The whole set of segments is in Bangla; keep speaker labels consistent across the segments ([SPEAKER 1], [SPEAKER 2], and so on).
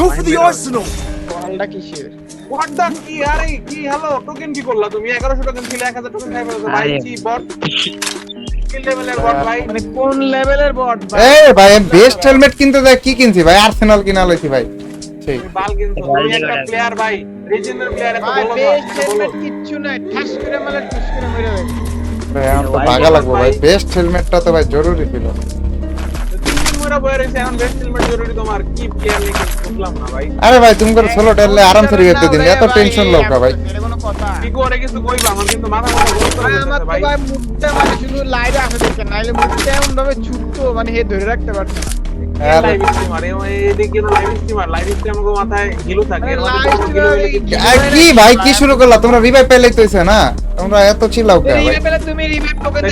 [SPEAKER 1] Go for the arsenal!
[SPEAKER 2] বলটা কিসের?
[SPEAKER 3] হোয়াট দা কি? আরে কি? হ্যালো টোকেন কি করলা তুমি? 1100 টোকেন ছিল 1000 টোকেন খাই ফেলছো ভাই কি বট
[SPEAKER 2] মানে বট
[SPEAKER 4] আর্সেনাল কিনা লইছি ভাই। লাগবো ভাই। বেস্ট হেলমেটটা তো ভাই জরুরি ছিল।
[SPEAKER 3] তিন বয়ে রয়েছে এখন বেস্ট হেলমেট জরুরি তোমার কি প্লেয়ার নাকি বুঝলাম না ভাই।
[SPEAKER 4] আরে ভাই তুমি করে সোলো টেললে আরামসে রিভাইভ দিন এত টেনশন লোক ভাই
[SPEAKER 2] এটা কোনো কথা।
[SPEAKER 3] কি করে কিছু কইবা আমার কিন্তু মাথা মাথা গোল করে
[SPEAKER 2] ভাই আমার
[SPEAKER 3] ভাই।
[SPEAKER 2] মানে শুধু আসে নাইলে এমন ভাবে ছুটতো মানে হে ধরে রাখতে না।
[SPEAKER 3] কি-
[SPEAKER 4] কি ভাই কি শুরু করলা? তোমরা রিভাইভ পেলেই তো না? তোমরা এত চিল্লাও কে ভাই
[SPEAKER 2] রিভাইভ পেলে তুমি রিভাইভ টোকেন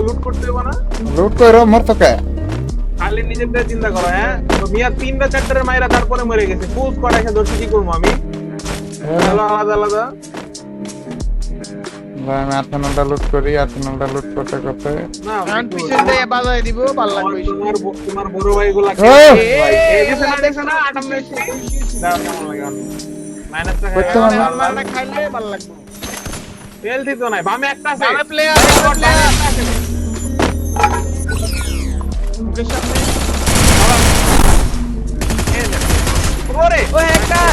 [SPEAKER 3] লুট করতে না
[SPEAKER 4] লুট কইরো মরতো কে
[SPEAKER 3] খালি নিজেদের চিন্তা করো হ্যাঁ তো মিয়া তিনটা চারটারে মাইরা তারপরে মরে গেছে ফুল স্কোয়াড এসে ধরছি কি করব আমি আলাদা আলাদা
[SPEAKER 4] ভাই আমি আর্সেনালটা লুট করি লুট করতে করতে
[SPEAKER 3] না
[SPEAKER 2] কারণ পিছন দিয়ে বাজায় দিব ভালো লাগবে
[SPEAKER 3] তোমার বড়!
[SPEAKER 2] মানে খাইলে ভালো লাগবে।
[SPEAKER 3] তেল দিত নাই? বামে একটা আছে।
[SPEAKER 2] বামে player, বামে player।
[SPEAKER 3] ওরে।
[SPEAKER 2] ও হ্যাকার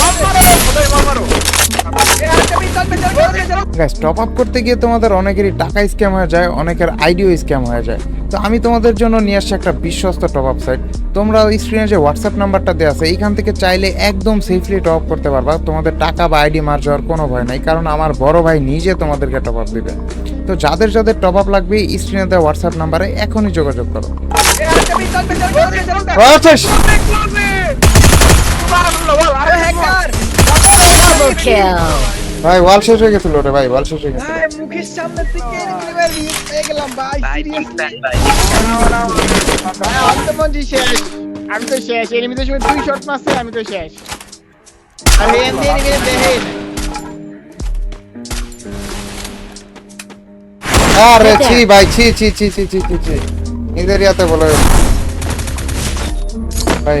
[SPEAKER 3] বল মারো ওদের বল মারো
[SPEAKER 4] গাইস টপ আপ করতে গিয়ে তোমাদের অনেকেরই টাকা স্ক্যাম হয়ে যায় অনেকের আইডিও স্ক্যাম হয়ে যায়। তো আমি তোমাদের জন্য নিয়ে আসছি একটা বিশ্বস্ত টপ আপ সাইট তোমরা স্ক্রিনে যে হোয়াটসঅ্যাপ নাম্বারটা দেওয়া আছে এইখান থেকে চাইলে একদম সেফলি টপ আপ করতে পারবা। তোমাদের টাকা বা আইডি মার যাওয়ার কোনো ভয় নাই কারণ আমার বড় ভাই নিজে তোমাদেরকে টপ আপ দিবে। তো যাদের যাদের টপ আপ লাগবে স্ক্রিনে দেওয়া হোয়াটসঅ্যাপ নাম্বারে এখনই যোগাযোগ করো।
[SPEAKER 5] Double kill.
[SPEAKER 4] ভাই ওয়াল শেষ হয়ে গেছিল রে ভাই ওয়াল শেষ হয়ে গেছে
[SPEAKER 2] ভাই মুখের সামনে থেকে একেবারে রিচ হয়ে গেলাম ভাই
[SPEAKER 6] ভাই
[SPEAKER 2] সিরিয়াসলি
[SPEAKER 6] ভাই
[SPEAKER 2] ভাই আমি তো মঞ্জি শেষ আমি তো শেষ এর মধ্যে সময় দুই শট মারছে আমি তো শেষ। আর এন দিয়ে নিয়ে দেখে।
[SPEAKER 4] আরে ছি ভাই ছি ছি ছি ছি ছি ছি ছি। এদের ইয়াতে বলে ভাই।
[SPEAKER 2] ভাই